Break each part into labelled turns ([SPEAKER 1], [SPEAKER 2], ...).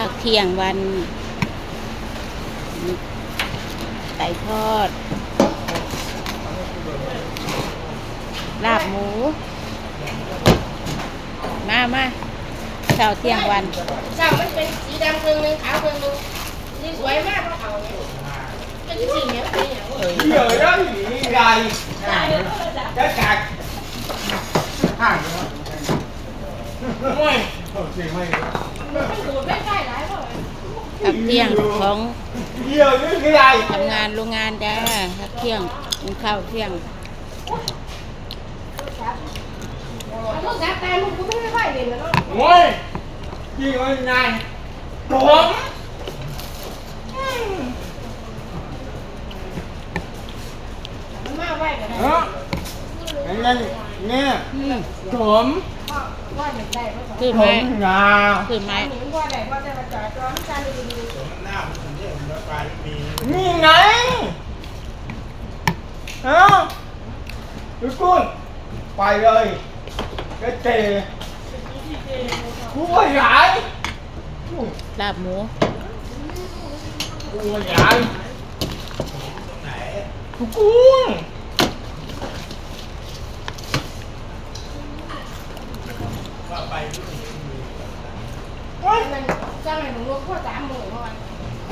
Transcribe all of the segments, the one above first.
[SPEAKER 1] ข้าวเที่ยงวันไก่ทอด ลาบหมู มามาข้าวเที่ยงวัน
[SPEAKER 2] เจ้ามันเป็นสีดำครึ่งหนึงขาวครึ่งหนึงนี่สวยมากเพราะเขาเนี่ยเป็นสีเหนียวเป็นอย่างเออ
[SPEAKER 3] giờ đó gì gầy cái cạc hàng mày không gì mày
[SPEAKER 2] มันดูดไม่ได้หลายเพราะ
[SPEAKER 1] ข้าวเที่ยงของทำงานโรงงานจ้าข้าวเที่ยงกินข้าวเที่ยง
[SPEAKER 2] เอาทุกสาแต่มึงกูไม่ได้ไหวเลยนะเนาะ
[SPEAKER 3] ngồi gì ngồi này trộm
[SPEAKER 2] มันมาไหวกันได้
[SPEAKER 3] đó nên nghe trộm
[SPEAKER 2] ว่าเห็นได้เพราะเขา
[SPEAKER 1] คือไหม
[SPEAKER 3] trộm nhà
[SPEAKER 1] คือไหม
[SPEAKER 2] หนูว่าได้ว่าจะมาจอดรอมันการดูดู
[SPEAKER 3] như này đó đứa con phải rồi cái tề cú ơi gái
[SPEAKER 1] ลาบหมู
[SPEAKER 3] cú ơi gái cú cuốn Ôi,
[SPEAKER 2] มันจ้างให้หนูลงข้อ สามหมื่นเพราะว่า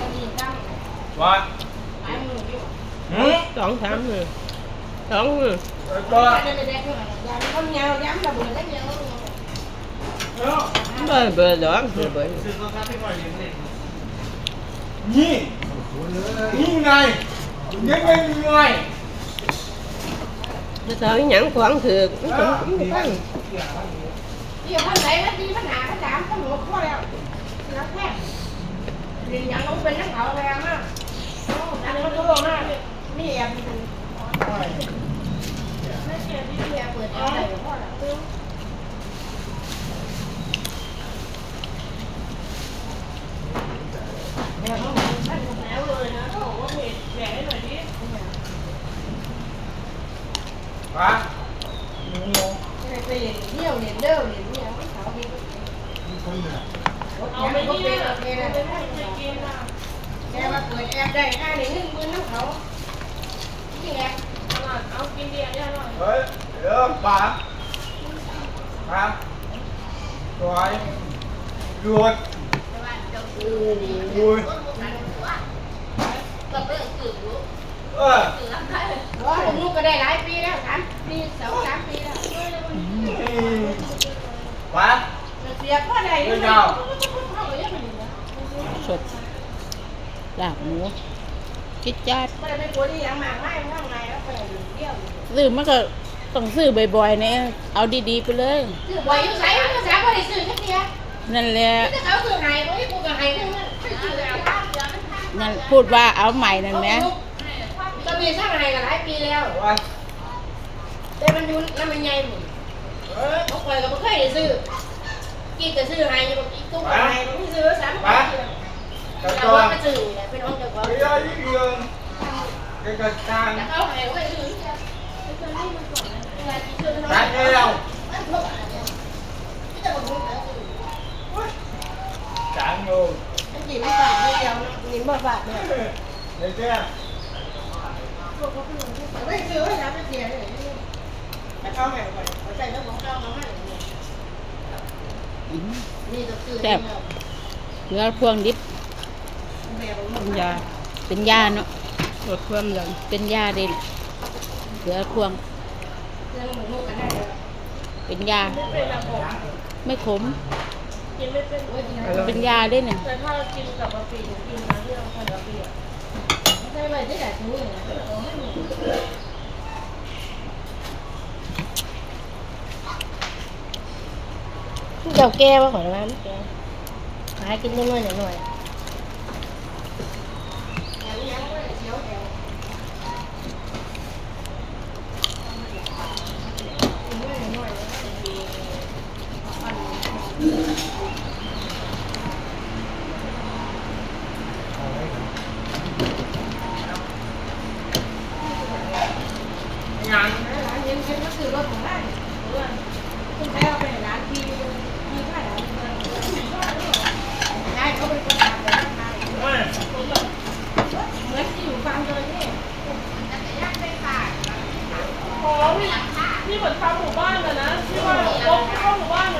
[SPEAKER 2] จะดีจ้าง
[SPEAKER 3] Rồi,
[SPEAKER 2] หลายหมื่นอยู่
[SPEAKER 3] ừ,
[SPEAKER 1] สองสามมือสอ งมือ
[SPEAKER 3] rồi
[SPEAKER 2] ก็
[SPEAKER 3] coi
[SPEAKER 2] จะได้แดกหน่อยยามคนเงาย้ำระเบิดแล้วเงา
[SPEAKER 3] Đó,
[SPEAKER 1] เบอร์เบอร์ดอกเบอร์เบอร์
[SPEAKER 3] nhìn Nhìn này Nhìn bên ngoài
[SPEAKER 4] ไม่ทราบอีหยังขวางถือกมันก็ไม่ตั้ง
[SPEAKER 2] ที่คนไหนก็ตีปัญหาปัญหาก็หมดข้อแล้วแล้วแค่เรียนยังต้องเป็นนักข่าแรงมากอันนี้มันก็บอกว่ามีแอบอยู่ไม่เกี่ยวที่แอบดแอบอะ ไปเรียนเที่ยวเรียนเด้อเรียนเนี่ยมันเขามีเอาไปนี่นะแกนะแกมาเปิดแอบได้ค่าหนึ่งหนึ่งหมื่นน้ำเขาที่แอบเอากินเบียร์เนี่ยหน่อย
[SPEAKER 3] Đấy, được bà Hả? Rồi Ruột Ui Ờ
[SPEAKER 2] ว่าผมลูกก็ได้หลายปีแล้วสามปีสองสามปีแล้ ว
[SPEAKER 3] Bà
[SPEAKER 2] เสียพ่อใด
[SPEAKER 1] สดลาบหมูจิดจัด
[SPEAKER 2] ไม่ได้เป็นคนที่ยังมากไม่ข้างในแล้วไปเที่ยว
[SPEAKER 1] ซื้อมันก็ต้องซื้อบ่อยๆเนี่ยเอาดีๆไปเลย
[SPEAKER 2] ซื้อบ่อยอยู่ใส่ก็สามก็ได้ซื้อแค่เดียว
[SPEAKER 1] นั่นแหละ
[SPEAKER 2] ถ้าเขาซื้อไห้ก็ให้กูก็ไห้ทั้งนั้นไม่ซื้อแล้ว
[SPEAKER 1] นั่นพูดว่าเอาใหม่นั่นไหม
[SPEAKER 2] ก็มีสร้างไห้กันหลายปีแล้ว
[SPEAKER 3] Rồi
[SPEAKER 2] แต่มันอยู่แล้วมันใหญ่หมด เขาคอยก็ไม่เคยได้ซื้อกี่ก็ซื้อไห้ยังอีกตู้ไห้ไม่ซื้อสามปีแล้ว
[SPEAKER 3] Cho
[SPEAKER 2] แต่ว่า
[SPEAKER 3] con
[SPEAKER 2] มาซื้อเนี่ยเป็นห้องเจ้าของ
[SPEAKER 3] Cái ơi cái giường Cái cái
[SPEAKER 2] แต่
[SPEAKER 3] can
[SPEAKER 2] เขาไห้ก็ไม่ซื้อ
[SPEAKER 3] Can nghe đâu Can luôn
[SPEAKER 2] จีบไม่บาทไม่เดียวนี่บ่บาทเนี่ย
[SPEAKER 3] Được chưa?
[SPEAKER 2] ไม่ซื้อให้รับไปเสียเลยแต่เขาไห้ก่อนเขาใจแล้วของเขาเขาให้ นี่ต้องซื้อ
[SPEAKER 1] เหลือพวงดิบ
[SPEAKER 2] แบบ
[SPEAKER 1] เป็นยา เป็นยาเนาะ
[SPEAKER 4] ลดความดัน
[SPEAKER 1] เป็นยาเด่นเหลือพวง
[SPEAKER 2] เรื่องหมูกันได้เลย
[SPEAKER 1] เป็นยา
[SPEAKER 2] เป็นระบบ
[SPEAKER 1] ไม่ขม
[SPEAKER 2] กินไม่เป็นโอ้ยกิน
[SPEAKER 1] เป็นยาเด้เนี่ย
[SPEAKER 2] แต่ถ้ากินกับกะปิกินมาเรื่องคนกะปิอะไม่ใช่เลยที่ไหนทุกอย่างนะโอ้ไม่มี
[SPEAKER 4] เจ้าแก้ว่าขอน้ำแก้หากินนิดหน่อยหน่อย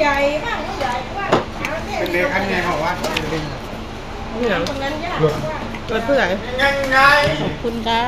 [SPEAKER 2] ให
[SPEAKER 3] ญ่
[SPEAKER 2] บ้างลูกใหญ่บ้างเป็นเด็
[SPEAKER 3] กขั้นไงบอกว่าเนี่
[SPEAKER 4] ย
[SPEAKER 2] ตรงนั้นยาก
[SPEAKER 3] กว่า
[SPEAKER 4] เกิดเพื่อไร
[SPEAKER 3] ยังไง
[SPEAKER 1] ขอบคุณค่ะ